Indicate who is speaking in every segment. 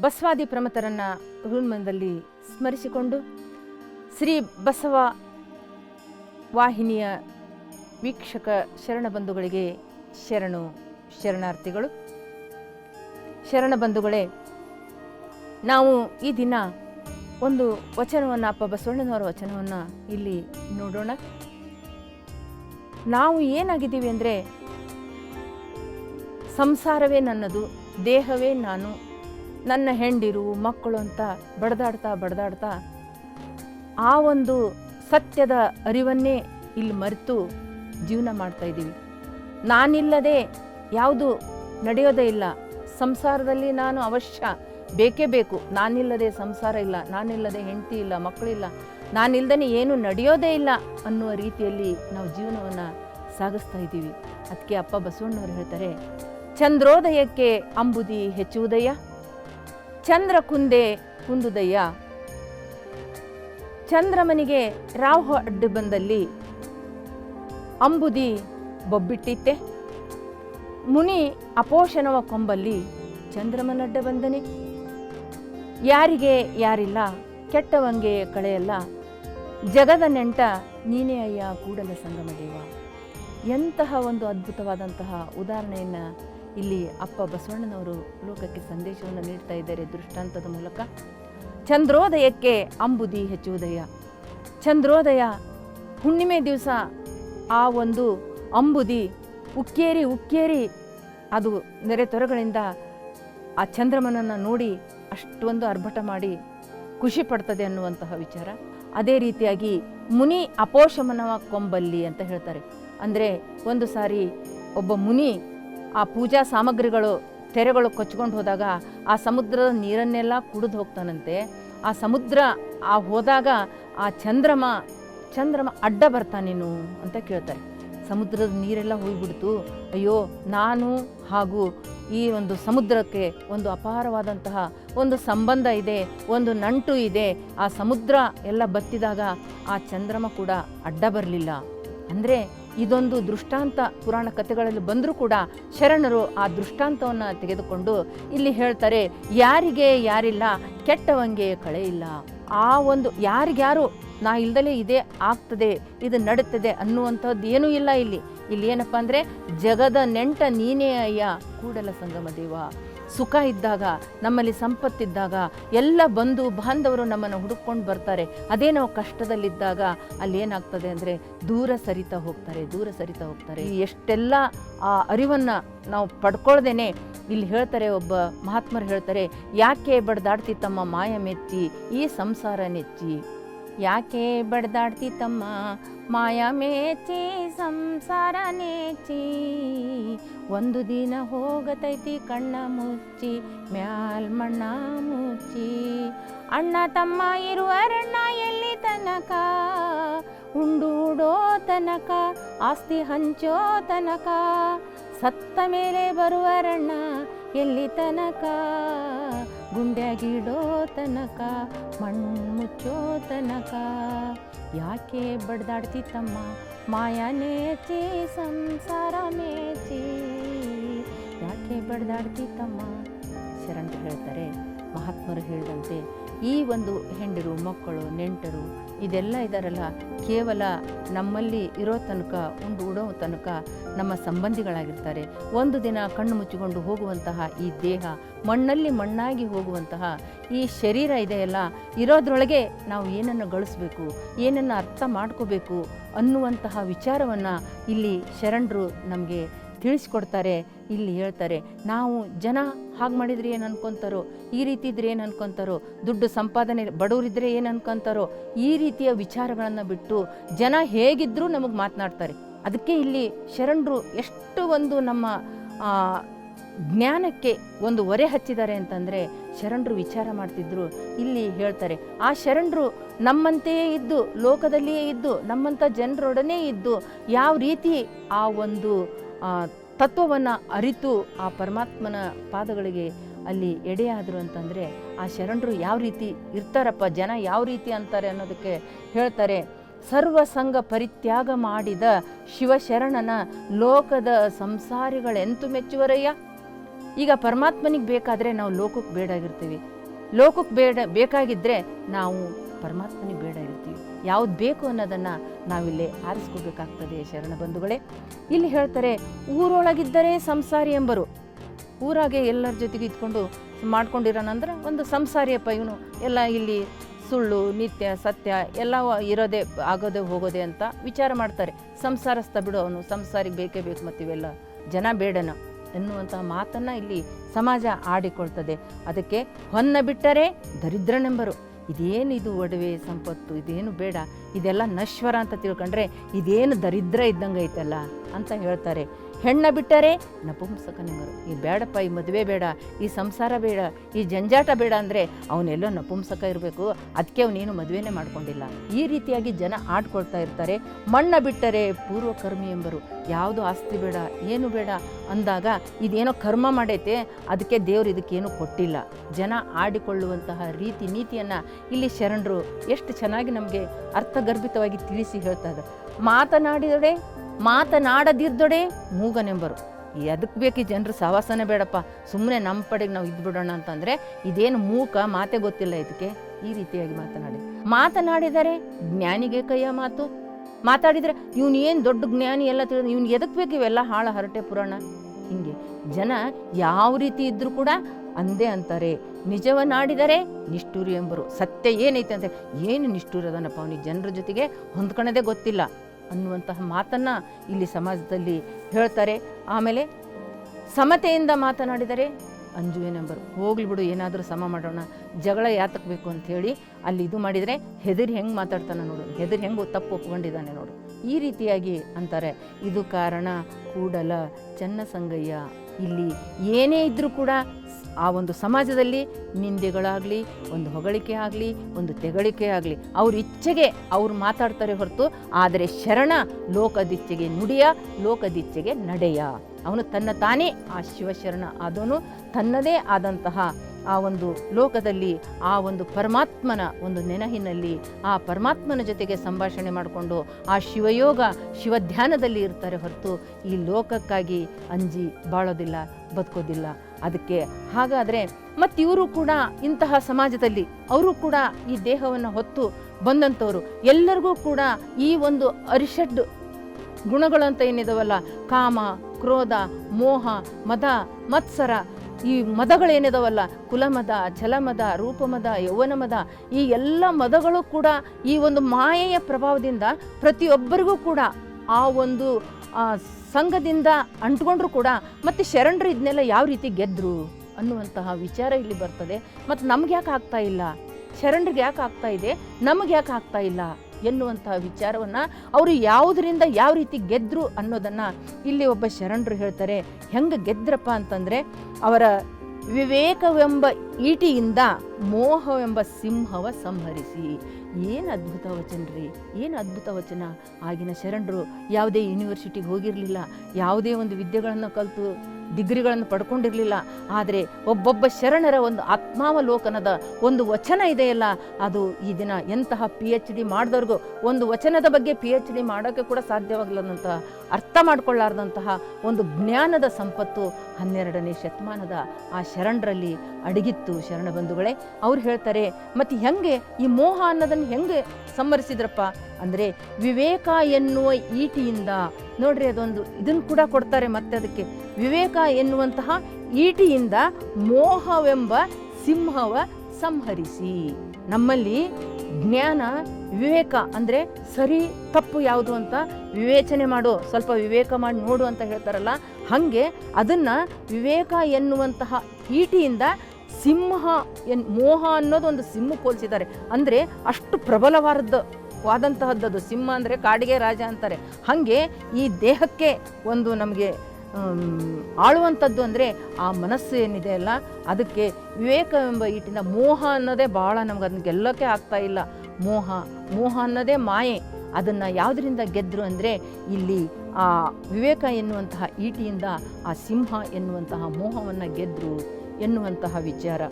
Speaker 1: ಬಸವಾದಿ ಪ್ರಮತರನ್ನ ಹೃನ್ಮನದಲ್ಲಿ ಸ್ಮರಿಸಿಕೊಂಡು ಶ್ರೀ ಬಸವ ವಾಹಿನಿಯ ವೀಕ್ಷಕ ಶರಣ ಬಂಧುಗಳಿಗೆ ಶರಣು ಶರಣಾರ್ಥಿಗಳು. ಶರಣ ಬಂಧುಗಳೇ, ನಾವು ಈ ದಿನ ಒಂದು ವಚನವನ್ನು, ಅಪ್ಪ ಬಸವಣ್ಣನವರ ವಚನವನ್ನು ಇಲ್ಲಿ ನೋಡೋಣ. ನಾವು ಏನಾಗಿದ್ದೀವಿ ಅಂದರೆ, ಸಂಸಾರವೇ ನನ್ನದು, ದೇಹವೇ ನಾನು ನನ್ನ ಹೆಂಡಿರು, ಮಕ್ಕಳು ಅಂತ ಬಡದಾಡ್ತಾ ಬಡದಾಡ್ತಾ ಆ ಒಂದು ಸತ್ಯದ ಅರಿವನ್ನೇ ಇಲ್ಲಿ ಮರೆತು ಜೀವನ ಮಾಡ್ತಾ ಇದ್ದೀವಿ. ನಾನಿಲ್ಲದೆ ಯಾವುದು ನಡೆಯೋದೇ ಇಲ್ಲ. ಸಂಸಾರದಲ್ಲಿ ನಾನು ಅವಶ್ಯ ಬೇಕೇ ಬೇಕು. ನಾನಿಲ್ಲದೆ ಸಂಸಾರ ಇಲ್ಲ, ನಾನಿಲ್ಲದೆ ಹೆಂಡತಿ ಇಲ್ಲ ಮಕ್ಕಳಿಲ್ಲ ನಾನಿಲ್ದೇ ಏನು ನಡೆಯೋದೇ ಇಲ್ಲ ಅನ್ನುವ ರೀತಿಯಲ್ಲಿ ನಾವು ಜೀವನವನ್ನು ಸಾಗಿಸ್ತಾ ಇದ್ದೀವಿ. ಅದಕ್ಕೆ ಅಪ್ಪ ಬಸವಣ್ಣವರು ಹೇಳ್ತಾರೆ, ಚಂದ್ರೋದಯಕ್ಕೆ ಅಂಬುದಿ ಹೆಚ್ಚುವುದಯ್ಯ? ಚಂದ್ರ ಕುಂದೆ ಕುಂದುದಯ್ಯ. ಚಂದ್ರಮನಿಗೆ ರಾಹು ಅಡ್ಡು ಬಂದಲ್ಲಿ ಅಂಬುದಿ ಬೊಬ್ಬಿಟ್ಟಿತ್ತೆ. ಮುನಿ ಅಪೋಷಣವ ಕೊಂಬಲ್ಲಿ ಚಂದ್ರಮನಡ್ಡ ಬಂದನೆ. ಯಾರಿಗೆ ಯಾರಿಲ್ಲ, ಕೆಟ್ಟವಂಗೆ ಕಳೆಯಲ್ಲ. ಜಗದ ನೆಂಟ ನೀನೇ ಅಯ್ಯ ಕೂಡಲ ಸಂಗಮ ಎಂತಹ ಒಂದು ಅದ್ಭುತವಾದಂತಹ ಉದಾಹರಣೆಯನ್ನು ಇಲ್ಲಿ ಅಪ್ಪ ಬಸವಣ್ಣನವರು ಲೋಕಕ್ಕೆ ಸಂದೇಶವನ್ನು ನೀಡ್ತಾ ಇದ್ದಾರೆ ದೃಷ್ಟಾಂತದ ಮೂಲಕ. ಚಂದ್ರೋದಯಕ್ಕೆ ಅಂಬುದಿ ಹೆಚ್ಚುವುದಯ ಚಂದ್ರೋದಯ, ಹುಣ್ಣಿಮೆ ದಿವಸ ಆ ಒಂದು ಅಂಬುದಿ ಉಕ್ಕೇರಿ ಉಕ್ಕೇರಿ ಅದು ನೆರೆ ತೊರೆಗಳಿಂದ ಆ ಚಂದ್ರಮನನ್ನು ನೋಡಿ ಅಷ್ಟೊಂದು ಅರ್ಭಟ ಮಾಡಿ ಖುಷಿ ಪಡ್ತದೆ ಅನ್ನುವಂತಹ ವಿಚಾರ. ಅದೇ ರೀತಿಯಾಗಿ ಮುನಿ ಅಪೋಷಮನವ ಕೊಂಬಲ್ಲಿ ಅಂತ ಹೇಳ್ತಾರೆ. ಅಂದರೆ ಒಂದು ಸಾರಿ ಒಬ್ಬ ಮುನಿ ಆ ಪೂಜಾ ಸಾಮಗ್ರಿಗಳು, ತೆರೆಗಳು ಕೊಚ್ಕೊಂಡು ಹೋದಾಗ ಆ ಸಮುದ್ರದ ನೀರನ್ನೆಲ್ಲ ಕುಡಿದು ಹೋಗ್ತಾನಂತೆ. ಆ ಸಮುದ್ರ ಆ ಹೋದಾಗ ಆ ಚಂದ್ರಮ ಚಂದ್ರಮ ಅಡ್ಡ ಬರ್ತಾನೇನು ಅಂತ ಕೇಳ್ತಾರೆ. ಸಮುದ್ರದ ನೀರೆಲ್ಲ ಹೋಗ್ಬಿಡ್ತು. ಅಯ್ಯೋ, ನಾನು ಹಾಗೂ ಈ ಒಂದು ಸಮುದ್ರಕ್ಕೆ ಒಂದು ಅಪಾರವಾದಂತಹ ಒಂದು ಸಂಬಂಧ ಇದೆ, ಒಂದು ನಂಟು ಇದೆ. ಆ ಸಮುದ್ರ ಎಲ್ಲ ಬತ್ತಿದಾಗ ಆ ಚಂದ್ರಮ ಕೂಡ ಅಡ್ಡ ಬರಲಿಲ್ಲ. ಅಂದರೆ ಇದೊಂದು ದೃಷ್ಟಾಂತ ಪುರಾಣ ಕಥೆಗಳಲ್ಲಿ ಬಂದರೂ ಕೂಡ ಶರಣರು ಆ ದೃಷ್ಟಾಂತವನ್ನು ತೆಗೆದುಕೊಂಡು ಇಲ್ಲಿ ಹೇಳ್ತಾರೆ, ಯಾರಿಗೆ ಯಾರಿಲ್ಲ, ಕೆಟ್ಟವಂಗೆ ಕಳೆ ಇಲ್ಲ. ಆ ಒಂದು ಯಾರಿಗ್ಯಾರು ನಾ ಇಲ್ದಲೇ ಇದೇ ಆಗ್ತದೆ, ಇದು ನಡುತ್ತದೆ ಅನ್ನುವಂಥದ್ದು ಏನೂ ಇಲ್ಲ ಇಲ್ಲಿ. ಇಲ್ಲಿ ಏನಪ್ಪ ಅಂದರೆ, ಜಗದ ನೆಂಟ ನೀನೇ ಅಯ್ಯ, ಕೂಡಲ ಸಂಗಮ ದೇವ. ಸುಖ ಇದ್ದಾಗ, ನಮ್ಮಲ್ಲಿ ಸಂಪತ್ತಿದ್ದಾಗ ಎಲ್ಲ ಬಂಧು ಬಾಂಧವರು ನಮ್ಮನ್ನು ಹುಡುಕೊಂಡು ಬರ್ತಾರೆ. ಅದೇ ನಾವು ಕಷ್ಟದಲ್ಲಿದ್ದಾಗ ಅಲ್ಲಿ ಏನಾಗ್ತದೆ ಅಂದರೆ ದೂರ ಸರಿತಾ ಹೋಗ್ತಾರೆ, ದೂರ ಸರಿತಾ ಹೋಗ್ತಾರೆ. ಎಷ್ಟೆಲ್ಲ ಆ ಅರಿವನ್ನು ನಾವು ಪಡ್ಕೊಳ್ದೇನೆ ಇಲ್ಲಿ ಹೇಳ್ತಾರೆ, ಒಬ್ಬ ಮಹಾತ್ಮರು ಹೇಳ್ತಾರೆ, ಯಾಕೆ ಬಡ್ದಾಡ್ತಿ ತಮ್ಮ ಮಾಯ ಮೆಚ್ಚಿ ಈ ಸಂಸಾರ ನೆಚ್ಚಿ ಯಾಕೆ ಬಡ್ದಾಡ್ತಿ ತಮ್ಮ ಮಾಯ ಮೇಚಿ ಸಂಸಾರ ನೇಚಿ ಒಂದು ದಿನ ಹೋಗತೈತಿ, ಕಣ್ಣ ಮುಚ್ಚಿ, ಮ್ಯಾಲ್ ಮಣ್ಣ ಮುಚ್ಚಿ. ಅಣ್ಣ, ತಮ್ಮ ಇರುವರಣ್ಣ ಎಲ್ಲಿ ತನಕ? ಉಂಡುಡೋ ತನಕ, ಆಸ್ತಿ ಹಂಚೋ ತನಕ. ಸತ್ತ ಮೇಲೆ ಬರುವರಣ್ಣ ಎಲ್ಲಿ ತನಕ? ಗುಂಡ್ಯಾಗಿಡೋ ತನಕ ಮಣ್ಣು ಮುಚ್ಚೋ ತನಕ ಯಾಕೆ ಬಡ್ದಾಡ್ತಿತ್ತಮ್ಮ ತಮ್ಮ ಮಾಯ ನೇಚಿ, ಸಂಸಾರ ಮೇಚಿ? ಯಾಕೆ ಬಡ್ದಾಡ್ತಿತ್ತಮ್ಮ ಶರಣರು ಹೇಳ್ತಾರೆ, ಮಹಾತ್ಮರು ಹೇಳಿದಂತೆ ಈ ಒಂದು ಹೆಂಡರು, ಮಕ್ಕಳು, ನೆಂಟರು, ಇದೆಲ್ಲ ಇದಾರಲ್ಲ. ಕೇವಲ ನಮ್ಮಲ್ಲಿ ಇರೋ ತನಕ, ಉಂಡು ಉಡೋ ತನಕ ನಮ್ಮ ಸಂಬಂಧಿಗಳಾಗಿರ್ತಾರೆ. ಒಂದು ದಿನ ಕಣ್ಣು ಮುಚ್ಚಿಕೊಂಡು ಹೋಗುವಂತಹ ಈ ದೇಹ, ಮಣ್ಣಲ್ಲಿ ಮಣ್ಣಾಗಿ ಹೋಗುವಂತಹ ಈ ಶರೀರ ಇದೆಯಲ್ಲ, ಇರೋದ್ರೊಳಗೆ ನಾವು ಏನನ್ನು ಗಳಿಸ್ಬೇಕು, ಏನನ್ನು ಅರ್ಥ ಮಾಡ್ಕೋಬೇಕು ಅನ್ನುವಂತಹ ವಿಚಾರವನ್ನು ಇಲ್ಲಿ ಶರಣರು ನಮಗೆ ತಿಳಿಸ್ಕೊಡ್ತಾರೆ, ಇಲ್ಲಿ ಹೇಳ್ತಾರೆ, ನಾವು ಜನ ಹಾಗೆ ಮಾಡಿದರೆ ಏನು ಅನ್ಕೊಂತಾರೋ, ಈ ರೀತಿ ಇದ್ರೆ ಏನು ಅನ್ಕೊಂತಾರೋ, ದುಡ್ಡು ಸಂಪಾದನೆ ಬಡವರಿದ್ರೆ ಏನು ಅನ್ಕೊಂತಾರೋ, ಈ ರೀತಿಯ ವಿಚಾರಗಳನ್ನು ಬಿಟ್ಟು ಜನ ಹೇಗಿದ್ದರೂ ನಮಗೆ ಮಾತನಾಡ್ತಾರೆ. ಅದಕ್ಕೆ ಇಲ್ಲಿ ಶರಣರು ಎಷ್ಟು ಒಂದು ನಮ್ಮ ಜ್ಞಾನಕ್ಕೆ ಒಂದು ಒರೆ ಹಚ್ಚಿದ್ದಾರೆ ಅಂತಂದರೆ, ಶರಣರು ವಿಚಾರ ಮಾಡ್ತಿದ್ರು, ಇಲ್ಲಿ ಹೇಳ್ತಾರೆ, ಆ ಶರಣರು ನಮ್ಮಂತೆಯೇ ಇದ್ದು, ಲೋಕದಲ್ಲಿಯೇ ಇದ್ದು ನಮ್ಮಂಥ ಜನರೊಡನೆ ಇದ್ದು, ಯಾವ ರೀತಿ ಆ ಒಂದು ತತ್ವವನ್ನು ಅರಿತು ಆ ಪರಮಾತ್ಮನ ಪಾದಗಳಿಗೆ ಅಲ್ಲಿ ಎಡೆಯಾದರು ಅಂತಂದರೆ ಆ ಶರಣರು ಯಾವ ರೀತಿ ಇರ್ತಾರಪ್ಪ, ಜನ ಯಾವ ರೀತಿ ಅಂತಾರೆ ಅನ್ನೋದಕ್ಕೆ ಹೇಳ್ತಾರೆ. ಸರ್ವಸಂಗ ಪರಿತ್ಯಾಗ ಮಾಡಿದ ಶಿವಶರಣನ ಲೋಕದ ಸಂಸಾರಿಗಳೆಂತು ಮೆಚ್ಚುವರಯ್ಯ? ಈಗ ಪರಮಾತ್ಮನಿಗೆ ಬೇಕಾದರೆ ನಾವು ಲೋಕಕ್ಕೆ ಬೇಡಾಗಿರ್ತೀವಿ. ಲೋಕಕ್ಕೆ ಬೇಡ ಬೇಕಾಗಿದ್ದರೆ ನಾವು ಪರಮಾತ್ಮನಿಗೆ ಬೇಡಾಗಿರ್ತೀವಿ. ಯಾವ್ದು ಬೇಕು ಅನ್ನೋದನ್ನು ನಾವಿಲ್ಲಿ ಆರಿಸ್ಕೋಬೇಕಾಗ್ತದೆ, ಶರಣ ಬಂಧುಗಳೇ. ಇಲ್ಲಿ ಹೇಳ್ತಾರೆ, ಊರೊಳಗಿದ್ದರೆ ಸಂಸಾರಿ ಎಂಬರು. ಊರಾಗೆ ಎಲ್ಲರ ಜೊತೆಗೆ ಇದ್ಕೊಂಡು ಮಾಡ್ಕೊಂಡಿರೋಣ ಅಂದ್ರೆ ಒಂದು ಸಂಸಾರಿಯಪ್ಪ ಇವನು, ಎಲ್ಲ ಇಲ್ಲಿ ಸುಳ್ಳು, ನಿತ್ಯ, ಸತ್ಯ ಎಲ್ಲ ಇರೋದೇ, ಆಗೋದೇ, ಹೋಗೋದೆ ಅಂತ ವಿಚಾರ ಮಾಡ್ತಾರೆ. ಸಂಸಾರಸ್ಥ ಬಿಡು ಅವನು ಸಂಸಾರಿಗೆ ಬೇಕೇ ಬೇಕು ಮತ್ತು ಇವೆಲ್ಲ. ಜನ ಬೇಡನ. ಎನ್ನುವಂಥ ಮಾತನ್ನು ಇಲ್ಲಿ ಸಮಾಜ ಆಡಿಕೊಳ್ತದೆ. ಅದಕ್ಕೆ, ಹೊನ್ನ ಬಿಟ್ಟರೆ ದರಿದ್ರನೆಂಬರು. ಇದೇನು ಇದು ಒಡವೆ ಸಂಪತ್ತು, ಇದೇನು ಬೇಡ, ಇದೆಲ್ಲ ನಶ್ವರ ಅಂತ ತಿಳ್ಕೊಂಡ್ರೆ ಇದೇನು ದರಿದ್ರ ಇದ್ದಂಗೆ ಐತಲ್ಲ ಅಂತ ಹೇಳ್ತಾರೆ. ಹೆಣ್ಣ ಬಿಟ್ಟರೆ ನಪುಂಸಕನಿಂಗರು ಈ ಬೇಡಪ್ಪ, ಈ ಮದುವೆ ಬೇಡ, ಈ ಸಂಸಾರ ಬೇಡ, ಈ ಜಂಜಾಟ ಬೇಡ ಅಂದರೆ ಅವನೆಲ್ಲೋ ನಪುಂಸಕ ಇರಬೇಕು. ಅದಕ್ಕೆ ಅವನೇನು ಮದುವೆನೇ ಮಾಡ್ಕೊಂಡಿಲ್ಲ. ಈ ರೀತಿಯಾಗಿ ಜನ ಆಡ್ಕೊಳ್ತಾ ಇರ್ತಾರೆ. ಮಣ್ಣ ಬಿಟ್ಟರೆ ಪೂರ್ವಕರ್ಮಿ ಎಂಬರು. ಯಾವುದು ಆಸ್ತಿ ಬೇಡ, ಏನು ಬೇಡ ಅಂದಾಗ ಇದೇನೋ ಕರ್ಮ ಮಾಡೈತೆ ಅದಕ್ಕೆ ದೇವರು ಇದಕ್ಕೇನು ಕೊಟ್ಟಿಲ್ಲ. ಜನ ಆಡಿಕೊಳ್ಳುವಂತಹ ರೀತಿ ನೀತಿಯನ್ನು ಇಲ್ಲಿ ಶರಣರು ಎಷ್ಟು ಚೆನ್ನಾಗಿ ನಮಗೆ ಅರ್ಥಗರ್ಭಿತವಾಗಿ ತಿಳಿಸಿ ಹೇಳ್ತಾ ಇದ್ದಾರೆ. ಮಾತನಾಡಿದೊಡೆ ಮಾತನಾಡದಿರ್ದೊಡೆ ಮೂಗನೆಂಬರು. ಅದಕ್ಕೆ ಬೇಕು ಈ ಜನರು ಸಹವಾಸನೆ ಬೇಡಪ್ಪ. ಸುಮ್ಮನೆ ನಮ್ಮ ಪಡೆಗೆ ನಾವು ಇದ್ಬಿಡೋಣ ಅಂತಂದರೆ ಇದೇನು ಮೂಕ ಮಾತೆ ಗೊತ್ತಿಲ್ಲ ಇದಕ್ಕೆ ಈ ರೀತಿಯಾಗಿ ಮಾತನಾಡಿ. ಮಾತನಾಡಿದರೆ ಜ್ಞಾನಿಗೆ ಕೈಯ ಮಾತು. ಮಾತಾಡಿದರೆ ಇವನು ಏನು ದೊಡ್ಡ ಜ್ಞಾನಿ ಎಲ್ಲ ತಿಳಿದು ಇವ್ನು ಎದಕ್ಕೆ ಬೇಕು ಇವೆಲ್ಲ ಹಾಳ ಹರಟೆ ಪುರಾಣ? ಹಿಂಗೆ. ಜನ ಯಾವ ರೀತಿ ಇದ್ದರೂ ಕೂಡ ಅಂದೇ ಅಂತಾರೆ. ನಿಜವನ್ನಾಡಿದರೆ ನಿಷ್ಠುರಿ ಎಂಬರು. ಸತ್ಯ ಏನೈತೆ ಅಂತ ಏನು ನಿಷ್ಠೂರದನಪ್ಪ ಅವನಿಗೆ? ಜನರ ಜೊತೆಗೆ ಹೊಂದ್ಕೊಳ್ಳೋದೇ ಗೊತ್ತಿಲ್ಲ. ಅನ್ನುವಂತಹ ಮಾತನ್ನು ಇಲ್ಲಿ ಸಮಾಜದಲ್ಲಿ ಹೇಳ್ತಾರೆ. ಆಮೇಲೆ ಸಮತೆಯಿಂದ ಮಾತನಾಡಿದರೆ ಅಂಜುವೆನೆಂಬರು ಹೋಗ್ಲಿ ಬಿಡು, ಏನಾದರೂ ಸಮ ಮಾಡೋಣ, ಜಗಳ ಯಾತಕ್ಕೆ ಬೇಕು ಅಂಥೇಳಿ ಅಲ್ಲಿ ಇದು ಮಾಡಿದರೆ ಹೆದರಿ ಹೆಂಗೆ ಮಾತಾಡ್ತಾನೆ ನೋಡು, ಹೆದರಿ ಹೆಂಗೆ ತಪ್ಪು ಒಪ್ಕೊಂಡಿದ್ದಾನೆ ನೋಡು. ಈ ರೀತಿಯಾಗಿ ಅಂತಾರೆ. ಇದು ಕಾರಣ, ಕೂಡಲ, ಚನ್ನಸಂಗಯ್ಯ ಇಲ್ಲಿ ಏನೇ ಇದ್ದರೂ ಕೂಡ ಆ ಒಂದು ಸಮಾಜದಲ್ಲಿ ನಿಂದೆಗಳಾಗಲಿ, ಒಂದು ಹೊಗಳಿಕೆ ಆಗಲಿ, ಒಂದು ತೆಗಳಿಕೆ ಆಗಲಿ, ಅವ್ರ ಇಚ್ಛೆಗೆ ಅವ್ರು ಮಾತಾಡ್ತಾರೆ ಹೊರತು, ಆದರೆ ಶರಣ ಲೋಕದಿಚ್ಛೆಗೆ ನುಡಿಯ, ಲೋಕದಿಚ್ಛೆಗೆ ನಡೆಯ. ಅವನು ತನ್ನ ತಾನೇ ಆ ಶಿವಶರಣ ಆದವನು, ತನ್ನದೇ ಆದಂತಹ ಆ ಒಂದು ಲೋಕದಲ್ಲಿ, ಆ ಒಂದು ಪರಮಾತ್ಮನ ಒಂದು ನೆನಹಿನಲ್ಲಿ, ಆ ಪರಮಾತ್ಮನ ಜೊತೆಗೆ ಸಂಭಾಷಣೆ ಮಾಡಿಕೊಂಡು, ಆ ಶಿವಯೋಗ ಶಿವಧ್ಯಾನದಲ್ಲಿ ಇರ್ತಾರೆ ಹೊರತು ಈ ಲೋಕಕ್ಕಾಗಿ ಅಂಜಿ ಬಾಳೋದಿಲ್ಲ, ಬದುಕೋದಿಲ್ಲ. ಅದಕ್ಕೆ ಹಾಗಾದರೆ ಮತ್ತು ಇವರು ಕೂಡ ಇಂತಹ ಸಮಾಜದಲ್ಲಿ, ಅವರು ಕೂಡ ಈ ದೇಹವನ್ನು ಹೊತ್ತು ಬಂದಂಥವರು, ಎಲ್ಲರಿಗೂ ಕೂಡ ಈ ಒಂದು ಅರಿಷಡ್ ಗುಣಗಳಂತ ಏನಿದಾವಲ್ಲ, ಕಾಮ, ಕ್ರೋಧ, ಮೋಹ, ಮದ, ಮತ್ಸರ ಈ ಮದಗಳೇನಿದಾವಲ್ಲ? ಕುಲಮದ, ಛಲಮದ, ರೂಪಮದ, ಯೌವನಮದ, ಈ ಎಲ್ಲ ಮದಗಳು ಕೂಡ ಈ ಒಂದು ಮಾಯೆಯ ಪ್ರಭಾವದಿಂದ ಪ್ರತಿಯೊಬ್ಬರಿಗೂ ಕೂಡ ಆ ಒಂದು ಸಂಘದಿಂದ ಅಂಟ್ಕೊಂಡ್ರು ಕೂಡ ಮತ್ತು ಶರಣರು ಇದನ್ನೆಲ್ಲ ಯಾವ ರೀತಿ ಗೆದ್ರು ಅನ್ನುವಂತಹ ವಿಚಾರ ಇಲ್ಲಿ ಬರ್ತದೆ. ಮತ್ತು ನಮ್ಗೆ ಯಾಕೆ ಆಗ್ತಾ ಇಲ್ಲ? ಶರಣರಿಗೆ ಯಾಕೆ ಆಗ್ತಾ ಇದೆ? ನಮಗೆ ಯಾಕೆ ಆಗ್ತಾ ಇಲ್ಲ? ಎನ್ನುವಂತಹ ವಿಚಾರವನ್ನು ಅವರು ಯಾವುದರಿಂದ ಯಾವ ರೀತಿ ಗೆದ್ದರು ಅನ್ನೋದನ್ನು ಇಲ್ಲಿ ಒಬ್ಬ ಶರಣರು ಹೇಳ್ತಾರೆ. ಹೆಂಗೆ ಗೆದ್ರಪ್ಪ ಅಂತಂದರೆ ಅವರ ವಿವೇಕವೆಂಬ ಈಟಿಯಿಂದ ಮೋಹವೆಂಬ ಸಿಂಹವ ಸಂಹರಿಸಿ. ಏನು ಅದ್ಭುತ ವಚನ ರೀ, ಏನು ಅದ್ಭುತ ವಚನ. ಆಗಿನ ಶರಣರು ಯಾವುದೇ ಯೂನಿವರ್ಸಿಟಿಗೆ ಹೋಗಿರಲಿಲ್ಲ, ಯಾವುದೇ ಒಂದು ವಿದ್ಯೆಗಳನ್ನು ಕಲಿತು ಡಿಗ್ರಿಗಳನ್ನು ಪಡ್ಕೊಂಡಿರಲಿಲ್ಲ. ಆದರೆ ಒಬ್ಬೊಬ್ಬ ಶರಣರ ಒಂದು ಆತ್ಮಾವಲೋಕನದ ಒಂದು ವಚನ ಇದೆಯಲ್ಲ, ಅದು ಈ ದಿನ ಎಂತಹ ಪಿ ಎಚ್ ಡಿ ಮಾಡಿದವ್ರಿಗೂ ಒಂದು ವಚನದ ಬಗ್ಗೆ ಪಿ ಎಚ್ ಡಿ ಮಾಡೋಕ್ಕೆ ಕೂಡ ಸಾಧ್ಯವಾಗಲದಂತಹ ಅರ್ಥ ಮಾಡಿಕೊಳ್ಳಾರ್ದಂತಹ ಒಂದು ಜ್ಞಾನದ ಸಂಪತ್ತು ಹನ್ನೆರಡನೇ ಶತಮಾನದ ಆ ಶರಣರಲ್ಲಿ ಅಡಗಿತ್ತು ಶರಣ ಬಂಧುಗಳೇ. ಅವ್ರು ಹೇಳ್ತಾರೆ, ಮತ್ತು ಹೆಂಗೆ? ಈ ಮೋಹ ಅನ್ನೋದನ್ನು ಹೆಂಗೆ ಸಮ್ಮರಿಸಿದ್ರಪ್ಪ ಅಂದರೆ, ವಿವೇಕ ಎನ್ನುವ ಈಟಿಯಿಂದ. ನೋಡ್ರಿ ಅದೊಂದು ಇದನ್ನು ಕೂಡ ಕೊಡ್ತಾರೆ ಮತ್ತೆ ಅದಕ್ಕೆ ವಿವೇಕ ಎನ್ನುವಂತಹ ಈಟಿಯಿಂದ ಮೋಹವೆಂಬ ಸಿಂಹವ ಸಂಹರಿಸಿ. ನಮ್ಮಲ್ಲಿ ಜ್ಞಾನ, ವಿವೇಕ ಅಂದರೆ ಸರಿ ತಪ್ಪು ಯಾವುದು ಅಂತ ವಿವೇಚನೆ ಮಾಡು, ಸ್ವಲ್ಪ ವಿವೇಕ ಮಾಡಿ ನೋಡು ಅಂತ ಹೇಳ್ತಾರಲ್ಲ, ಹಾಗೆ ಅದನ್ನು ವಿವೇಕ ಎನ್ನುವಂತಹ ಈಟಿಯಿಂದ ಸಿಂಹ ಎನ್, ಮೋಹ ಅನ್ನೋದು ಒಂದು ಸಿಂಹ ಹೋಲಿಸಿದ್ದಾರೆ. ಅಂದರೆ ಅಷ್ಟು ಪ್ರಬಲವಾದದ್ದು ವಾದಂತಹದ್ದದು. ಸಿಂಹ ಅಂದರೆ ಕಾಡಿಗೆ ರಾಜ ಅಂತಾರೆ. ಹಾಗೆ ಈ ದೇಹಕ್ಕೆ ಒಂದು ನಮಗೆ ಆಳುವಂಥದ್ದು ಅಂದರೆ ಆ ಮನಸ್ಸು ಏನಿದೆ ಅಲ್ಲ, ಅದಕ್ಕೆ ವಿವೇಕವೆಂಬ ಈಟಿನ ಮೋಹ ಅನ್ನೋದೇ ಭಾಳ ನಮ್ಗೆ ಅದನ್ನ ಗೆಲ್ಲೋಕ್ಕೆ ಆಗ್ತಾ ಇಲ್ಲ. ಮೋಹ ಮೋಹ ಅನ್ನೋದೇ ಮಾಯೆ. ಅದನ್ನು ಯಾವುದರಿಂದ ಗೆದ್ದರು ಅಂದರೆ ಇಲ್ಲಿ ಆ ವಿವೇಕ ಎನ್ನುವಂತಹ ಈಟಿಯಿಂದ ಆ ಸಿಂಹ ಎನ್ನುವಂತಹ ಮೋಹವನ್ನು ಗೆದ್ದರು ಎನ್ನುವಂತಹ ವಿಚಾರ.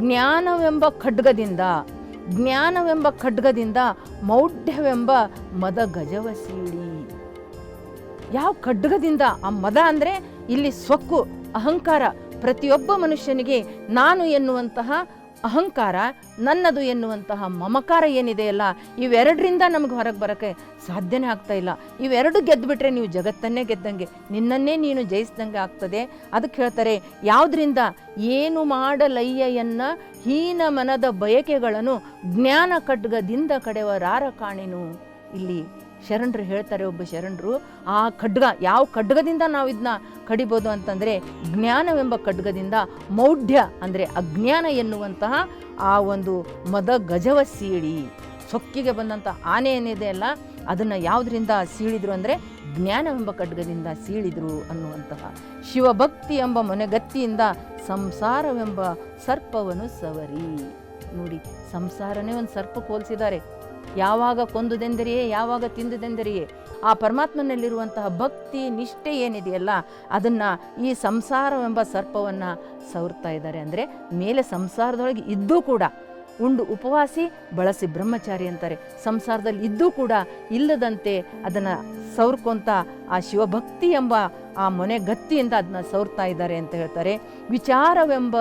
Speaker 1: ಜ್ಞಾನವೆಂಬ ಖಡ್ಗದಿಂದ ಜ್ಞಾನವೆಂಬ ಖಡ್ಗದಿಂದ, ಮೌಢ್ಯವೆಂಬ ಮದ ಗಜವ ಯಾವ ಖಡ್ಗದಿಂದ ಆ ಮದ ಅಂದರೆ ಇಲ್ಲಿ ಸೊಕ್ಕು, ಅಹಂಕಾರ. ಪ್ರತಿಯೊಬ್ಬ ಮನುಷ್ಯನಿಗೆ ನಾನು ಎನ್ನುವಂತಹ ಅಹಂಕಾರ, ನನ್ನದು ಎನ್ನುವಂತಹ ಮಮಕಾರ ಏನಿದೆಯಲ್ಲ ಇವೆರಡರಿಂದ ನಮಗೆ ಹೊರಗೆ ಬರೋಕ್ಕೆ ಸಾಧ್ಯನೇ ಆಗ್ತಾ ಇಲ್ಲ. ಇವೆರಡು ಗೆದ್ದುಬಿಟ್ರೆ ನೀವು ಜಗತ್ತನ್ನೇ ಗೆದ್ದಂಗೆ, ನಿನ್ನನ್ನೇ ನೀನು ಜಯಿಸ್ದಂಗೆ ಆಗ್ತದೆ. ಅದಕ್ಕೆ ಹೇಳ್ತಾರೆ, ಯಾವುದರಿಂದ ಏನು ಮಾಡಲಯ್ಯೆಯನ್ನ ಹೀನ ಮನದ ಬಯಕೆಗಳನ್ನು ಜ್ಞಾನ ಖಡ್ಗದಿಂದ ಕಡೆವರಾರ ಕಾಣೆನು ಇಲ್ಲಿ. ಶರಣರು ಹೇಳ್ತಾರೆ ಒಬ್ಬ ಶರಣರು, ಆ ಖಡ್ಗ, ಯಾವ ಖಡ್ಗದಿಂದ ನಾವು ಇದನ್ನ ಕಡಿಬೋದು ಅಂತಂದರೆ ಜ್ಞಾನವೆಂಬ ಖಡ್ಗದಿಂದ ಮೌಢ್ಯ, ಅಂದರೆ ಅಜ್ಞಾನ ಎನ್ನುವಂತಹ ಆ ಒಂದು ಮದ ಗಜವ ಸೀಳಿ. ಸೊಕ್ಕಿಗೆ ಬಂದಂಥ ಆನೆ ಏನಿದೆ ಅಲ್ಲ, ಅದನ್ನು ಯಾವುದರಿಂದ ಸೀಳಿದ್ರು ಅಂದರೆ ಜ್ಞಾನವೆಂಬ ಖಡ್ಗದಿಂದ ಸೀಳಿದ್ರು ಅನ್ನುವಂತಹ ಶಿವಭಕ್ತಿ ಎಂಬ ಮನೆಗತ್ತಿಯಿಂದ ಸಂಸಾರವೆಂಬ ಸರ್ಪವನ್ನು ಸವರಿ. ನೋಡಿ, ಸಂಸಾರನೇ ಒಂದು ಸರ್ಪ ಹೋಲಿಸಿದ್ದಾರೆ ಯಾವಾಗ ಕೊಂದುದೆಂದರೆಯೇ, ಯಾವಾಗ ತಿಂದುದೆಂದರೆಯೇ, ಆ ಪರಮಾತ್ಮನಲ್ಲಿರುವಂತಹ ಭಕ್ತಿ, ನಿಷ್ಠೆ ಏನಿದೆಯಲ್ಲ, ಅದನ್ನು ಈ ಸಂಸಾರವೆಂಬ ಸರ್ಪವನ್ನು ಸವರ್ತಾ ಇದ್ದಾರೆ. ಅಂದರೆ ಮೇಲೆ ಸಂಸಾರದೊಳಗೆ ಇದ್ದೂ ಕೂಡ ಉಂಡು ಉಪವಾಸಿ ಬಳಸಿ ಬ್ರಹ್ಮಚಾರಿ ಅಂತಾರೆ. ಸಂಸಾರದಲ್ಲಿ ಇದ್ದೂ ಕೂಡ ಇಲ್ಲದಂತೆ ಅದನ್ನು ಸವರ್ಕೊಂತ ಆ ಶಿವಭಕ್ತಿ ಎಂಬ ಆ ಮೊನೆ ಗತ್ತಿಯಿಂದ ಅದನ್ನ ಸವರ್ತಾ ಇದ್ದಾರೆ ಅಂತ ಹೇಳ್ತಾರೆ. ವಿಚಾರವೆಂಬ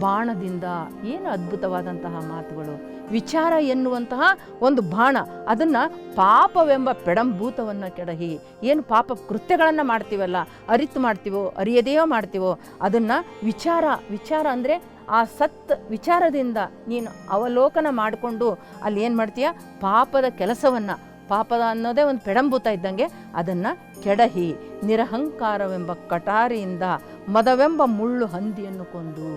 Speaker 1: ಬಾಣದಿಂದ ಏನು ಅದ್ಭುತವಾದಂತಹ ಮಾತುಗಳು. ವಿಚಾರ ಎನ್ನುವಂತಹ ಒಂದು ಬಾಣ, ಅದನ್ನು ಪಾಪವೆಂಬ ಪೆಡಂಭೂತವನ್ನು ಕೆಡಹಿ. ಏನು ಪಾಪ ಕೃತ್ಯಗಳನ್ನು ಮಾಡ್ತೀವಲ್ಲ, ಅರಿತು ಮಾಡ್ತೀವೋ, ಅರಿಯದೆಯೋ ಮಾಡ್ತೀವೋ, ಅದನ್ನು ವಿಚಾರ ವಿಚಾರ ಅಂದರೆ ಆ ಸತ್ ವಿಚಾರದಿಂದ ನೀನು ಅವಲೋಕನ ಮಾಡಿಕೊಂಡು ಅಲ್ಲಿ ಏನು ಮಾಡ್ತೀಯ? ಪಾಪದ ಕೆಲಸವನ್ನು, ಪಾಪದ ಅನ್ನೋದೇ ಒಂದು ಪೆಡಂಬೂತ ಇದ್ದಂಗೆ ಅದನ್ನು ಕೆಡಹಿ, ನಿರಹಂಕಾರವೆಂಬ ಕಟಾರಿಯಿಂದ ಮದವೆಂಬ ಮುಳ್ಳು ಹಂದಿಯನ್ನು ಕೊಂದು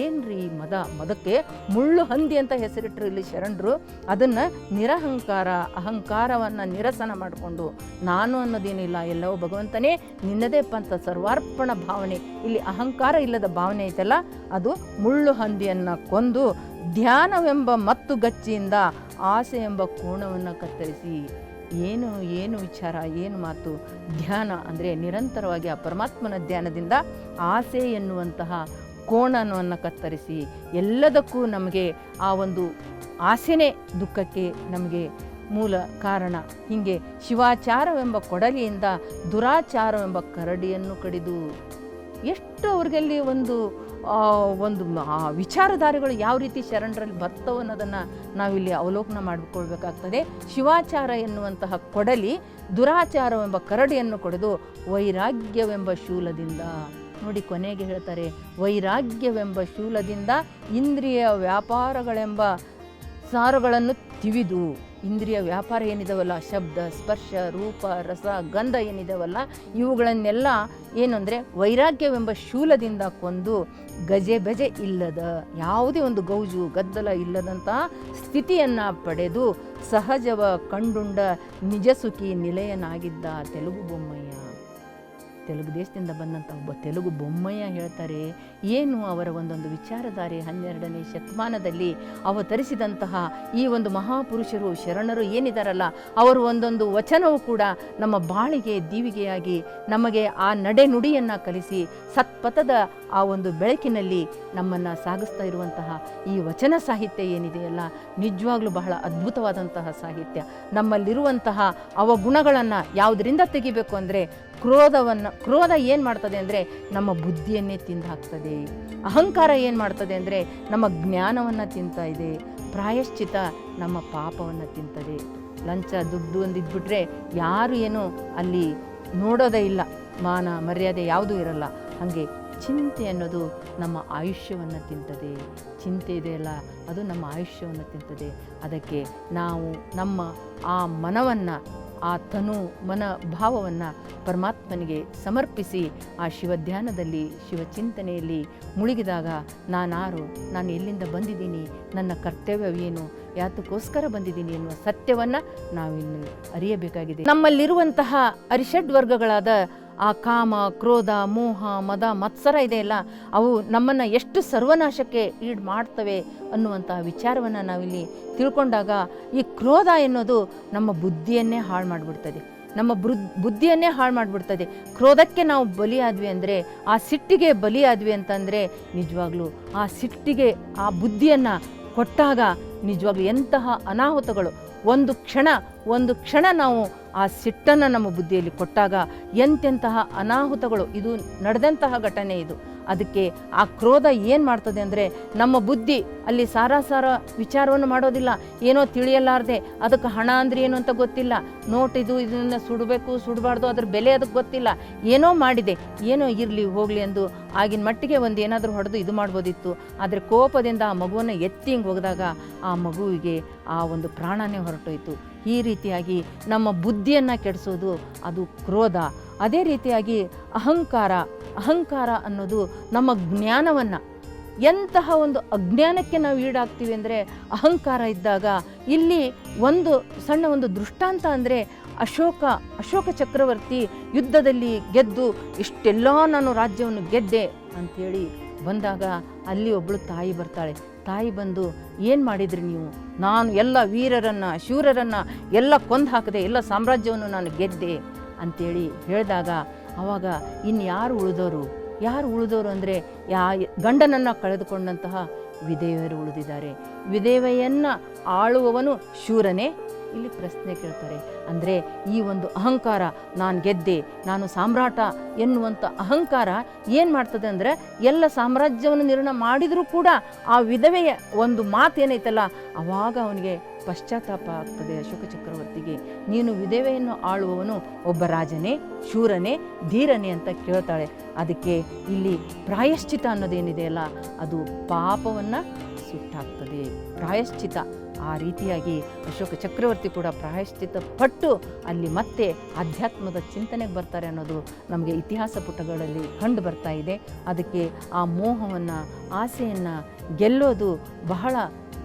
Speaker 1: ಏನ್ರಿ ಮದ? ಮದಕ್ಕೆ ಮುಳ್ಳು ಹಂದಿ ಅಂತ ಹೆಸರಿಟ್ಟರು ಇಲ್ಲಿ ಶರಣರು. ಅದನ್ನು ನಿರಹಂಕಾರ, ಅಹಂಕಾರವನ್ನು ನಿರಸನ ಮಾಡಿಕೊಂಡು ನಾನು ಅನ್ನೋದೇನಿಲ್ಲ, ಎಲ್ಲವೂ ಭಗವಂತನೇ, ನಿನ್ನದೇ ಪಂಥ ಸರ್ವಾರ್ಪಣ ಭಾವನೆ. ಇಲ್ಲಿ ಅಹಂಕಾರ ಇಲ್ಲದ ಭಾವನೆ ಐತಲ್ಲ, ಅದು ಮುಳ್ಳು ಹಂದಿಯನ್ನು ಕೊಂದು ಧ್ಯಾನವೆಂಬ ಮತ್ತು ಗಚ್ಚಿಯಿಂದ ಆಸೆ ಎಂಬ ಕೋಣವನ್ನು ಕತ್ತರಿಸಿ. ಏನು ಏನು ವಿಚಾರ, ಏನು ಮಾತು? ಧ್ಯಾನ ಅಂದರೆ ನಿರಂತರವಾಗಿ ಆ ಪರಮಾತ್ಮನ ಧ್ಯಾನದಿಂದ ಆಸೆ ಎನ್ನುವಂತಹ ಕೋಣನವನ್ನು ಕತ್ತರಿಸಿ ಎಲ್ಲದಕ್ಕೂ ನಮಗೆ ಆ ಒಂದು ಆಸೆನೇ ದುಃಖಕ್ಕೆ ನಮಗೆ ಮೂಲ ಕಾರಣ. ಹೀಗೆ ಶಿವಾಚಾರವೆಂಬ ಕೊಡಲಿಯಿಂದ ದುರಾಚಾರವೆಂಬ ಕರಡಿಯನ್ನು ಕಡಿದು ಎಷ್ಟು ಅವ್ರಿಗಲ್ಲಿ ಒಂದು ಒಂದು ಆ ವಿಚಾರಧಾರೆಗಳು ಯಾವ ರೀತಿ ಶರಣರಲ್ಲಿ ಬರ್ತವೆ ಅನ್ನೋದನ್ನು ನಾವಿಲ್ಲಿ ಅವಲೋಕನ ಮಾಡಿಕೊಳ್ಬೇಕಾಗ್ತದೆ ಶಿವಾಚಾರ ಎನ್ನುವಂತಹ ಕೊಡಲಿ ದುರಾಚಾರವೆಂಬ ಕರಡಿಯನ್ನು ಕೊಡೆದು ವೈರಾಗ್ಯವೆಂಬ ಶೂಲದಿಂದ ನೋಡಿ ಕೊನೆಗೆ ಹೇಳ್ತಾರೆ, ವೈರಾಗ್ಯವೆಂಬ ಶೂಲದಿಂದ ಇಂದ್ರಿಯ ವ್ಯಾಪಾರಗಳೆಂಬ ಸಾರುಗಳನ್ನು ತಿವಿದು. ಇಂದ್ರಿಯ ವ್ಯಾಪಾರ ಏನಿದಾವಲ್ಲ, ಶಬ್ದ, ಸ್ಪರ್ಶ, ರೂಪ, ರಸ, ಗಂಧ ಏನಿದಾವಲ್ಲ, ಇವುಗಳನ್ನೆಲ್ಲ ಏನು ವೈರಾಗ್ಯವೆಂಬ ಶೂಲದಿಂದ ಕೊಂದು ಗಜೆ ಬಜೆ ಇಲ್ಲದ, ಯಾವುದೇ ಒಂದು ಗೌಜು, ಗದ್ದಲ ಇಲ್ಲದಂತಹ ಸ್ಥಿತಿಯನ್ನು ಪಡೆದು ಸಹಜವ ಕಂಡುಂಡ ನಿಜಸುಖಿ ನಿಲಯನಾಗಿದ್ದ ತೆಲುಗು ಬೊಮ್ಮಯ್ಯ. ತೆಲುಗು ದೇಶದಿಂದ ಬಂದಂಥ ಒಬ್ಬ ತೆಲುಗು ಬೊಮ್ಮಯ್ಯ ಹೇಳ್ತಾರೆ, ಏನು ಅವರ ಒಂದೊಂದು ವಿಚಾರಧಾರೆ ಹನ್ನೆರಡನೇ ಶತಮಾನದಲ್ಲಿ ಅವತರಿಸಿದಂತಹ ಈ ಒಂದು ಮಹಾಪುರುಷರು, ಶರಣರು ಏನಿದಾರಲ್ಲ, ಅವರು ಒಂದೊಂದು ವಚನವೂ ಕೂಡ ನಮ್ಮ ಬಾಳಿಗೆ, ದೀವಿಗೆಯಾಗಿ ನಮಗೆ ಆ ನಡೆನುಡಿಯನ್ನು ಕಲಿಸಿ ಸತ್ಪಥದ ಆ ಒಂದು ಬೆಳಕಿನಲ್ಲಿ ನಮ್ಮನ್ನು ಸಾಗಿಸ್ತಾ ಇರುವಂತಹ ಈ ವಚನ ಸಾಹಿತ್ಯ ಏನಿದೆಯಲ್ಲ, ನಿಜವಾಗ್ಲೂ ಬಹಳ ಅದ್ಭುತವಾದಂತಹ ಸಾಹಿತ್ಯ. ನಮ್ಮಲ್ಲಿರುವಂತಹ ಅವಗುಣಗಳನ್ನು ಯಾವುದರಿಂದ ತೆಗಿಬೇಕು ಅಂದರೆ ಕ್ರೋಧವನ್ನು, ಕ್ರೋಧ ಏನು ಮಾಡ್ತದೆ ಅಂದರೆ ನಮ್ಮ ಬುದ್ಧಿಯನ್ನೇ ತಿಂದು ಹಾಕ್ತದೆ. ಅಹಂಕಾರ ಏನು ಮಾಡ್ತದೆ ಅಂದರೆ ನಮ್ಮ ಜ್ಞಾನವನ್ನು ತಿಂತಾ ಇದೆ. ಪ್ರಾಯಶ್ಚಿತ ನಮ್ಮ ಪಾಪವನ್ನು ತಿಂತದೆ. ಲಂಚ, ದುಡ್ಡು ಒಂದಿದ್ಬಿಟ್ರೆ ಯಾರು ಏನು ಅಲ್ಲಿ ನೋಡೋದೇ ಇಲ್ಲ. ಮಾನ, ಮರ್ಯಾದೆ ಯಾವುದೂ ಇರಲ್ಲ. ಹಾಗೆ ಚಿಂತೆ ಅನ್ನೋದು ನಮ್ಮ ಆಯುಷ್ಯವನ್ನು ತಿಂತದೆ. ಚಿಂತೆ ಇದೆಯಲ್ಲ ಅದು ನಮ್ಮ ಆಯುಷ್ಯವನ್ನು ತಿಂತದೆ. ಅದಕ್ಕೆ ನಾವು ನಮ್ಮ ಆ ಮನವನ್ನು ಆ ತನು ಮನ ಭಾವವನ್ನು ಪರಮಾತ್ಮನಿಗೆ ಸಮರ್ಪಿಸಿ ಆ ಶಿವಧ್ಯಾನದಲ್ಲಿ ಶಿವಚಿಂತನೆಯಲ್ಲಿ ಮುಳುಗಿದಾಗ, ನಾನಾರು, ನಾನು ಎಲ್ಲಿಂದ ಬಂದಿದ್ದೀನಿ? ನನ್ನ ಕರ್ತವ್ಯವೇನು? ಯಾತಕ್ಕೋಸ್ಕರ ಬಂದಿದ್ದೀನಿ ಎನ್ನುವ ಸತ್ಯವನ್ನು ನಾವಿನ್ನು ಅರಿಯಬೇಕಾಗಿದೆ. ನಮ್ಮಲ್ಲಿರುವಂತಹ ಅರಿಷಡ್ ವರ್ಗಗಳಾದ ಆ ಕಾಮ, ಕ್ರೋಧ, ಮೋಹ, ಮದ, ಮತ್ಸರ ಇದೆಯಲ್ಲ ಅವು ನಮ್ಮನ್ನು ಎಷ್ಟು ಸರ್ವನಾಶಕ್ಕೆ ಈಡು ಮಾಡ್ತವೆ ಅನ್ನುವಂತಹ ವಿಚಾರವನ್ನು ನಾವಿಲ್ಲಿ ತಿಳ್ಕೊಂಡಾಗ ಈ ಕ್ರೋಧ ಎನ್ನುವುದು ನಮ್ಮ ಬುದ್ಧಿಯನ್ನೇ ಹಾಳು ಮಾಡಿಬಿಡ್ತದೆ. ನಮ್ಮ ಬೃದ್, ಬುದ್ಧಿಯನ್ನೇ ಹಾಳು ಮಾಡಿಬಿಡ್ತದೆ. ಕ್ರೋಧಕ್ಕೆ ನಾವು ಬಲಿಯಾದ್ವಿ ಅಂದರೆ, ಆ ಸಿಟ್ಟಿಗೆ ಬಲಿಯಾದ್ವಿ ಅಂತಂದರೆ, ನಿಜವಾಗ್ಲೂ ಆ ಸಿಟ್ಟಿಗೆ ಆ ಬುದ್ಧಿಯನ್ನು ಕೊಟ್ಟಾಗ ನಿಜವಾಗ್ಲೂ ಎಂತಹ ಅನಾಹುತಗಳು. ಒಂದು ಕ್ಷಣ ಒಂದು ಕ್ಷಣ ನಾವು ಆ ಸಿಟ್ಟನ್ನು ನಮ್ಮ ಬುದ್ಧಿಯಲ್ಲಿ ಕೊಟ್ಟಾಗ ಎಂತೆಂತಹ ಅನಾಹುತಗಳು. ಇದು ನಡೆದಂತಹ ಘಟನೆ ಇದು. ಅದಕ್ಕೆ ಆ ಕ್ರೋಧ ಏನು ಮಾಡ್ತದೆ ಅಂದರೆ ನಮ್ಮ ಬುದ್ಧಿ ಅಲ್ಲಿ ಸಾರಾಸಾರ ವಿಚಾರವನ್ನು ಮಾಡೋದಿಲ್ಲ. ಏನೋ ತಿಳಿಯಲಾರದೆ ಅದಕ್ಕೆ ಹಣ ಅಂದ್ರೆ ಏನು ಅಂತ ಗೊತ್ತಿಲ್ಲ. ನೋಟ್ ಇದು ಇದನ್ನು ಸುಡಬೇಕು, ಸುಡಬಾರ್ದು, ಅದ್ರ ಬೆಲೆ ಅದಕ್ಕೆ ಗೊತ್ತಿಲ್ಲ. ಏನೋ ಮಾಡಿದೆ, ಏನೋ ಇರಲಿ, ಹೋಗಲಿ ಎಂದು ಆಗಿನ ಮಟ್ಟಿಗೆ ಒಂದು ಏನಾದರೂ ಹೊಡೆದು ಇದು ಮಾಡ್ಬೋದಿತ್ತು. ಆದರೆ ಕೋಪದಿಂದ ಆ ಮಗುವನ್ನು ಎತ್ತಿ ಹಿಂಗೆ ಹೋಗಿದಾಗ ಆ ಮಗುವಿಗೆ ಆ ಒಂದು ಪ್ರಾಣನೇ ಹೊರಟೋಯ್ತು. ಈ ರೀತಿಯಾಗಿ ನಮ್ಮ ಬುದ್ಧಿಯನ್ನು ಕೆಡಿಸೋದು ಅದು ಕ್ರೋಧ. ಅದೇ ರೀತಿಯಾಗಿ ಅಹಂಕಾರ ಅಹಂಕಾರ ಅನ್ನೋದು ನಮ್ಮ ಜ್ಞಾನವನ್ನು. ಎಂತಹ ಒಂದು ಅಜ್ಞಾನಕ್ಕೆ ನಾವು ಈಡಾಗ್ತೀವಿ ಅಂದರೆ ಅಹಂಕಾರ ಇದ್ದಾಗ ಇಲ್ಲಿ ಒಂದು ಸಣ್ಣ ಒಂದು ದೃಷ್ಟಾಂತ ಅಂದರೆ ಅಶೋಕ ಅಶೋಕ ಚಕ್ರವರ್ತಿ ಯುದ್ಧದಲ್ಲಿ ಗೆದ್ದು ಇಷ್ಟೆಲ್ಲ ನಾನು ರಾಜ್ಯವನ್ನು ಗೆದ್ದೆ ಅಂಥೇಳಿ ಬಂದಾಗ ಅಲ್ಲಿ ಒಬ್ಬಳು ತಾಯಿ ಬರ್ತಾಳೆ. ತಾಯಿ ಬಂದು ಏನು ಮಾಡಿದ್ರಿ ನೀವು? ನಾನು ಎಲ್ಲ ವೀರರನ್ನು, ಶೂರರನ್ನು ಎಲ್ಲ ಕೊಂದು ಹಾಕಿದೆ ಎಲ್ಲ ಸಾಮ್ರಾಜ್ಯವನ್ನು ನಾನು ಗೆದ್ದೆ ಅಂಥೇಳಿ ಹೇಳಿದಾಗ ಆವಾಗ ಇನ್ಯಾರು ಯಾರು ಉಳಿದವರು ಯಾರು ಉಳಿದವರು ಅಂದರೆ ಯಾ ಗಂಡನನ್ನು ಕಳೆದುಕೊಂಡಂತಹ ವಿಧೇವರು ಉಳಿದಿದ್ದಾರೆ. ವಿಧೇವೆಯನ್ನು ಆಳುವವನು ಶೂರನೇ ಇಲ್ಲಿ ಪ್ರಶ್ನೆ ಕೇಳ್ತಾರೆ. ಅಂದರೆ ಈ ಒಂದು ಅಹಂಕಾರ, ನಾನು ಗೆದ್ದೆ, ನಾನು ಸಾಮ್ರಾಟ ಎನ್ನುವಂಥ ಅಹಂಕಾರ ಏನು ಮಾಡ್ತದೆ ಅಂದರೆ ಎಲ್ಲ ಸಾಮ್ರಾಜ್ಯವನ್ನು ನಿರ್ಣಯ ಮಾಡಿದರೂ ಕೂಡ ಆ ವಿಧವೆಯ ಒಂದು ಮಾತು ಏನೈತಲ್ಲ ಆವಾಗ ಅವನಿಗೆ ಪಶ್ಚಾತ್ತಾಪ ಆಗ್ತದೆ ಅಶೋಕ ಚಕ್ರವರ್ತಿಗೆ. ನೀನು ವಿಧವೆಯನ್ನು ಆಳುವವನು ಒಬ್ಬ ರಾಜನೇ, ಶೂರನೇ, ಧೀರನೇ ಅಂತ ಕೇಳ್ತಾಳೆ. ಅದಕ್ಕೆ ಇಲ್ಲಿ ಪ್ರಾಯಶ್ಚಿತ ಅನ್ನೋದೇನಿದೆಯಲ್ಲ ಅದು ಪಾಪವನ್ನು ಸುಟ್ಟಾಗ್ತದೆ. ಪ್ರಾಯಶ್ಚಿತ. ಆ ರೀತಿಯಾಗಿ ಅಶೋಕ ಚಕ್ರವರ್ತಿ ಕೂಡ ಪ್ರಾಯಶ್ಚಿತ ಪಟ್ಟು ಅಲ್ಲಿ ಮತ್ತೆ ಆಧ್ಯಾತ್ಮದ ಚಿಂತನೆಗೆ ಬರ್ತಾರೆ ಅನ್ನೋದು ನಮಗೆ ಇತಿಹಾಸ ಪುಟಗಳಲ್ಲಿ ಕಂಡು ಬರ್ತಾ ಇದೆ. ಅದಕ್ಕೆ ಆ ಮೋಹವನ್ನು, ಆಸೆಯನ್ನು ಗೆಲ್ಲೋದು ಬಹಳ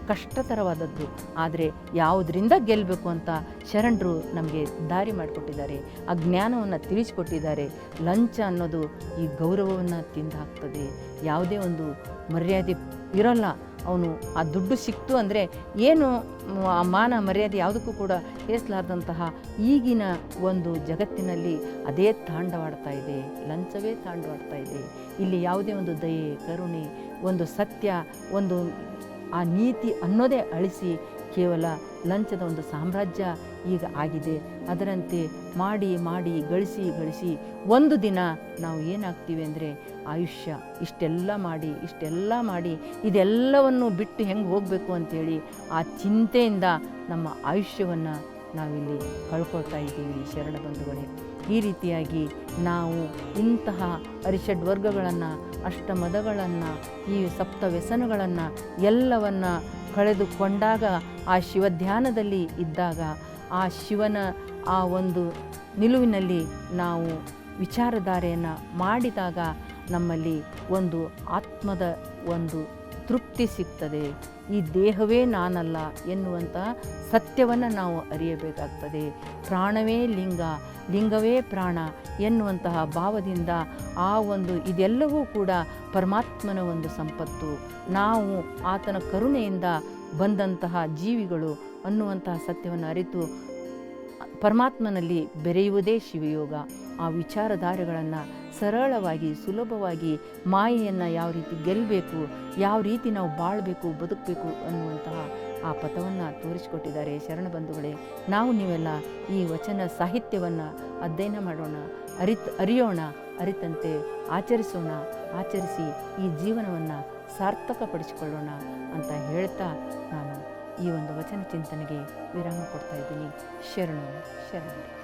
Speaker 1: ಕಷ್ಟತರವಾದದ್ದು. ಆದರೆ ಯಾವುದರಿಂದ ಗೆಲ್ಲಬೇಕು ಅಂತ ಶರಣರು ನಮಗೆ ದಾರಿ ಮಾಡಿಕೊಟ್ಟಿದ್ದಾರೆ. ಆ ಜ್ಞಾನವನ್ನು ತಿಳಿಸಿಕೊಟ್ಟಿದ್ದಾರೆ. ಲಂಚ ಅನ್ನೋದು ಈ ಗೌರವವನ್ನು ತಿಂದು ಹಾಕ್ತದೆ. ಯಾವುದೇ ಒಂದು ಮರ್ಯಾದೆ ಇರೋಲ್ಲ. ಅವನು ಆ ದುಡ್ಡು ಸಿಕ್ತು ಅಂದರೆ ಏನು ಆ ಮಾನ ಮರ್ಯಾದೆ ಯಾವುದಕ್ಕೂ ಕೂಡ ಹೇಸಲಾರ್ದಂತಹ ಈಗಿನ ಒಂದು ಜಗತ್ತಿನಲ್ಲಿ ಅದೇ ತಾಂಡವಾಡ್ತಾ ಇದೆ, ಲಂಚವೇ ತಾಂಡವಾಡ್ತಾ ಇದೆ. ಇಲ್ಲಿ ಯಾವುದೇ ಒಂದು ದಯೆ, ಕರುಣೆ, ಒಂದು ಸತ್ಯ, ಒಂದು ಆ ನೀತಿ ಅನ್ನೋದೇ ಅಳಿಸಿ ಕೇವಲ ಲಂಚದ ಒಂದು ಸಾಮ್ರಾಜ್ಯ ಈಗ ಆಗಿದೆ. ಅದರಂತೆ ಮಾಡಿ ಮಾಡಿ, ಗಳಿಸಿ ಗಳಿಸಿ ಒಂದು ದಿನ ನಾವು ಏನಾಗ್ತೀವಿ ಅಂದರೆ ಆಯುಷ್ಯ. ಇಷ್ಟೆಲ್ಲ ಮಾಡಿ ಇಷ್ಟೆಲ್ಲ ಮಾಡಿ ಇದೆಲ್ಲವನ್ನು ಬಿಟ್ಟು ಹೆಂಗೆ ಹೋಗಬೇಕು ಅಂಥೇಳಿ ಆ ಚಿಂತೆಯಿಂದ ನಮ್ಮ ಆಯುಷ್ಯವನ್ನು ನಾವಿಲ್ಲಿ ಕಳ್ಕೊಳ್ತಾ ಇದ್ದೀವಿ ಶರಣ ಬಂಧುಗಳೇ. ಈ ರೀತಿಯಾಗಿ ನಾವು ಇಂತಹ ಅರಿಷಡ್ ವರ್ಗಗಳನ್ನು, ಅಷ್ಟಮದಗಳನ್ನು, ಈ ಸಪ್ತ ವ್ಯಸನಗಳನ್ನು ಎಲ್ಲವನ್ನ ಕಳೆದುಕೊಂಡಾಗ ಆ ಶಿವಧ್ಯಾನದಲ್ಲಿ ಇದ್ದಾಗ ಆ ಶಿವನ ಆ ಒಂದು ನಿಲುವಿನಲ್ಲಿ ನಾವು ವಿಚಾರಧಾರೆಯನ್ನು ಮಾಡಿದಾಗ ನಮ್ಮಲ್ಲಿ ಒಂದು ಆತ್ಮದ ಒಂದು ತೃಪ್ತಿ ಸಿಗ್ತದೆ. ಈ ದೇಹವೇ ನಾನಲ್ಲ ಎನ್ನುವಂತಹ ಸತ್ಯವನ್ನು ನಾವು ಅರಿಯಬೇಕಾಗ್ತದೆ. ಪ್ರಾಣವೇ ಲಿಂಗ, ಲಿಂಗವೇ ಪ್ರಾಣ ಎನ್ನುವಂತಹ ಭಾವದಿಂದ ಆ ಒಂದು ಇದೆಲ್ಲವೂ ಕೂಡ ಪರಮಾತ್ಮನ ಒಂದು ಸಂಪತ್ತು. ನಾವು ಆತನ ಕರುಣೆಯಿಂದ ಬಂದಂತಹ ಜೀವಿಗಳು ಅನ್ನುವಂತಹ ಸತ್ಯವನ್ನು ಅರಿತು ಪರಮಾತ್ಮನಲ್ಲಿ ಬೆರೆಯುವುದೇ ಶಿವಯೋಗ. ಆ ವಿಚಾರಧಾರೆಗಳನ್ನು ಸರಳವಾಗಿ, ಸುಲಭವಾಗಿ ಮಾಯೆಯನ್ನು ಯಾವ ರೀತಿ ಗೆಲ್ಲಬೇಕು ಯಾವ ರೀತಿ ನಾವು ಬಾಳಬೇಕು, ಬದುಕಬೇಕು ಅನ್ನುವಂತಹ ಆ ಪಥವನ್ನು ತೋರಿಸಿಕೊಟ್ಟಿದ್ದಾರೆ ಶರಣ ಬಂಧುಗಳೇ. ನಾವು ನೀವೆಲ್ಲ ಈ ವಚನ ಸಾಹಿತ್ಯವನ್ನು ಅಧ್ಯಯನ ಮಾಡೋಣ, ಅರಿತ್, ಅರಿಯೋಣ, ಅರಿತಂತೆ ಆಚರಿಸೋಣ, ಆಚರಿಸಿ ಈ ಜೀವನವನ್ನು ಸಾರ್ಥಕಪಡಿಸಿಕೊಳ್ಳೋಣ ಅಂತ ಹೇಳ್ತಾ ನಾನು ಈ ಒಂದು ವಚನ ಚಿಂತನೆಗೆ ವಿರಾಮ ಕೊಡ್ತಾ ಇದ್ದೀನಿ. ಶರಣು ಶರಣು.